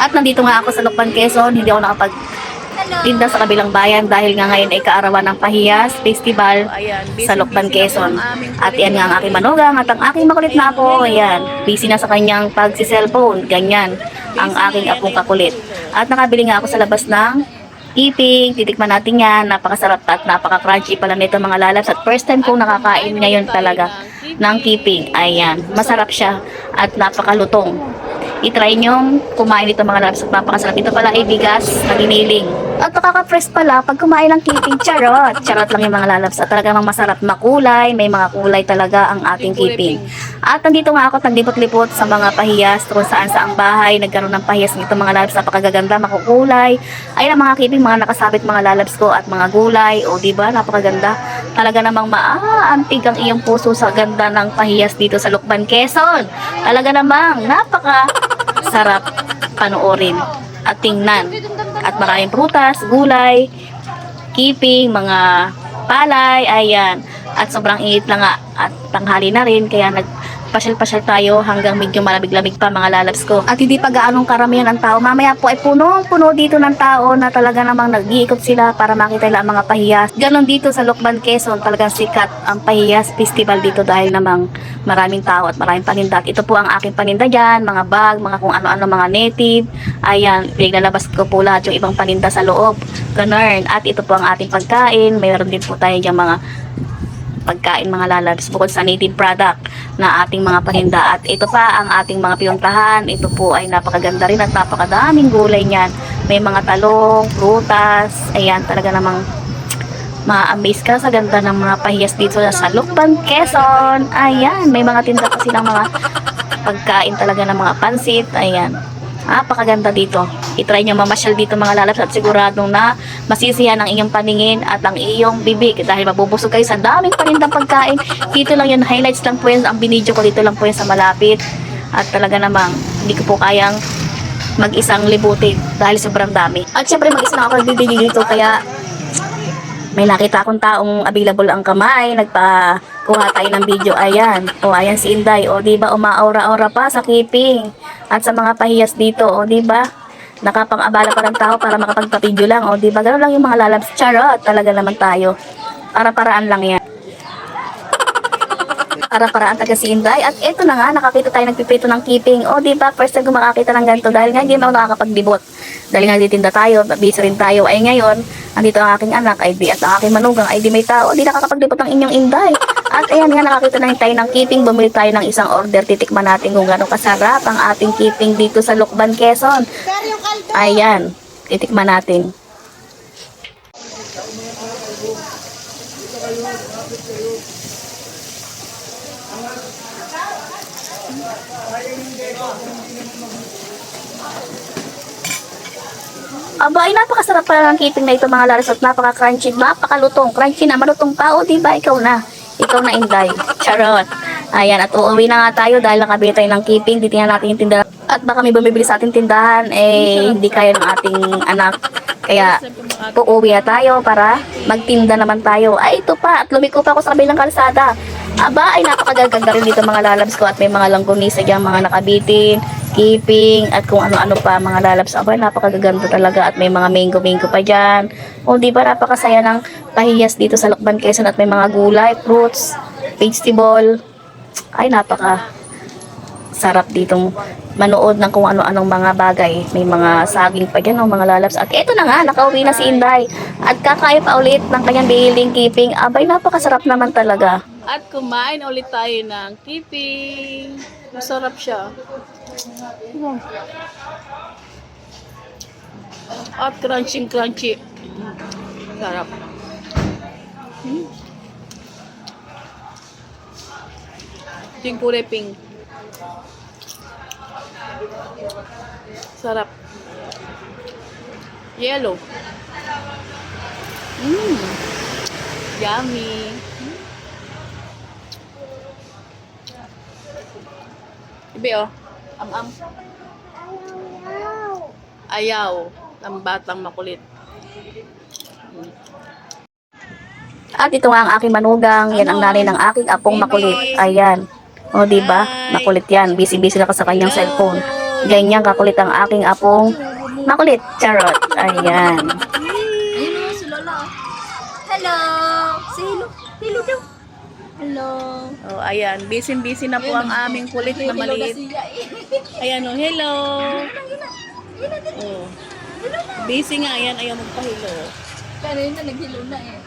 At nandito nga ako sa Lukban, Quezon. Hindi ako nakapag tinda sa kabilang bayan dahil nga ngayon ay kaarawan ng Pahiyas Festival sa Lukban, Quezon. At yan nga ang aking manugang at ang aking makulit na ako. Ayan, busy na sa kanyang pagsi-cellphone. Ganyan ang aking apong kakulit. At nakabili nga ako sa labas ng iping. Titikman natin yan. Napakasarap at napaka-crunchy pala nito mga lalabs. At first time kong nakakain ngayon talaga ng keeping. Ayan, masarap siya at napakalutong. I-try nyong kumain dito mga lalabs at napakasarap. Ito pala ay bigas na giniling. At nakaka-press pala pag kumain ng keeping. Charot! Charot lang yung mga lalabs. At talaga mang masarap makulay. May mga kulay talaga ang ating keeping. At nandito nga ako naglipot-lipot sa mga pahiyas kung saan sa ang bahay. Nagkaroon ng pahiyas nito mga lalabs. Napakagaganda, makukulay. Ayun ang mga keeping, mga nakasabit mga lalabs ko at mga gulay. O di ba napakaganda. Talaga namang maaantig ang iyong puso sa ganda ng pahiyas dito sa Lukban, Quezon. Talaga namang napaka sarap panoorin at tingnan. At maraming prutas, gulay, keeping, mga palay, ayan. At sobrang init na nga at tanghali na rin kaya nagpasyal-pasyal tayo hanggang medyo malamig-lamig pa mga lalabs ko. At hindi pa gaanong karamihan ang tao. Mamaya po ay punong-puno dito ng tao na talaga namang nag-iikot sila para makita nila ang mga pahiyas. Ganon dito sa Lukban, Quezon, talagang sikat ang pahiyas festival dito dahil namang maraming tao at maraming paninda. At ito po ang aking paninda dyan, mga bag, mga kung ano-ano, mga native. Ayan, pinaglalabas ko po lahat yung ibang paninda sa loob. Ganun. At ito po ang ating pagkain. Mayroon din po tayo dyan mga pagkain mga lalabs bukod sa native product na ating mga paninda. At ito pa ang ating mga pinuntahan. Ito po ay napakaganda rin at napakadaming gulay niyan. May mga talong, prutas. Ayan talaga namang ma-amaze ka sa ganda ng mga pahiyas dito sa Lukban, Quezon. Ayan, may mga tinda pa silang mga pagkain talaga ng mga pansit. Ayan Napakaganda dito. I-try nyo mamasyal dito mga lalabs at siguradong na masisiyan ang inyong paningin at ang iyong bibig dahil mabubusog kayo sa daming panindang pagkain. Dito lang yan, highlights lang po yan. Ang binidyo ko dito lang po yan sa malapit. At talaga namang hindi ko po kayang mag-isang libutin dahil sobrang dami. At syempre mag-isa na ako nagbibili dito kaya may nakita akong taong available ang kamay, nagpa-kuha tayo ng video, ayan. O, ayan si Inday, o, di ba, umaura-aura pa sa keeping. At sa mga pahiyas dito, o, di ba, nakapang-abala pa ng tao para makapagpa-video lang, o, di ba, gano'n lang yung mga lalabs, charot, talaga naman tayo. Para-paraan lang yan. Para-paraan taga si Inday. At eto na nga, nakakita tayo nagpipito ng keeping. O, di ba, first time ko makakita ng ganito dahil nga hindi naman ako nakakapaglibot. Dahil nga titinda tayo, busy rin tayo. Ay ngayon, andito ang aking anak, ay di, at ang aking manugang, ay di may tao, di nakakapaglibot ng inyong Inday. At ayan nga, nakakita na tayo ng keeping. Bumili tayo ng isang order. Titikman natin kung gano'ng kasarap ang ating keeping dito sa Lukban, Quezon. Ayan, titikman natin. Aba, ay napakasarap pala ng keeping na ito mga lalas at napaka-crunchy, napakalutong, crunchy na, malutong pa, o diba, ikaw na, ikaw na inday, charot. Ayan, at uuwi na nga tayo dahil nakabili ng keeping, titingnan natin yung tindahan. At baka may bumibili sa ating tindahan, eh, hindi kaya ng ating anak. Kaya, uuwi na tayo para magtinda naman tayo. Ay, ito pa, at lumiko pa ako sa kabilang kalsada. Aba, ay napakagaganda rin dito mga lalabs ko at may mga langgonisa dyan, mga nakabitin, keeping, at kung ano-ano pa mga lalabs. Aba, napakagaganda talaga at may mga mango-mango pa dyan. O, di ba napakasaya ng pahiyas dito sa Lokban, Quezon at may mga gulay, fruits, vegetable. Ay, napaka sarap ditong manood ng kung ano-anong mga bagay. May mga saging pa dyan, oh, mga lalabs. At eto na nga, nakauwi na si Inday. At kakain pa ulit ng kanyang bihiling keeping. Abay, napakasarap naman talaga. At kumain ulit tayo ng keeping. Masarap siya. At crunchy crunchy. Sarap. Hmm. Kulay pink. Sarap. Yellow. Mmm. Yummy. Ibe oh. Am-am. Ayaw. Ng batang makulit. At ito nga ang aking manugang. Yan ang nanay ng aking apong makulit. Ayan. O, di ba? Makulit yan. Busy-busy na ka sa kanyang cellphone. Ganyan kakulit ang aking apong makulit. Charot. Ayan. Oh. Hello! Say hello. Hello daw. Hello. Oh, ayan. Busy-busy na po ang aming kulit na maliit. eh. Ayan o, hello. Oh. Busy nga, ayan. Ayaw magpahilo. Pero yun na, naghilo na eh.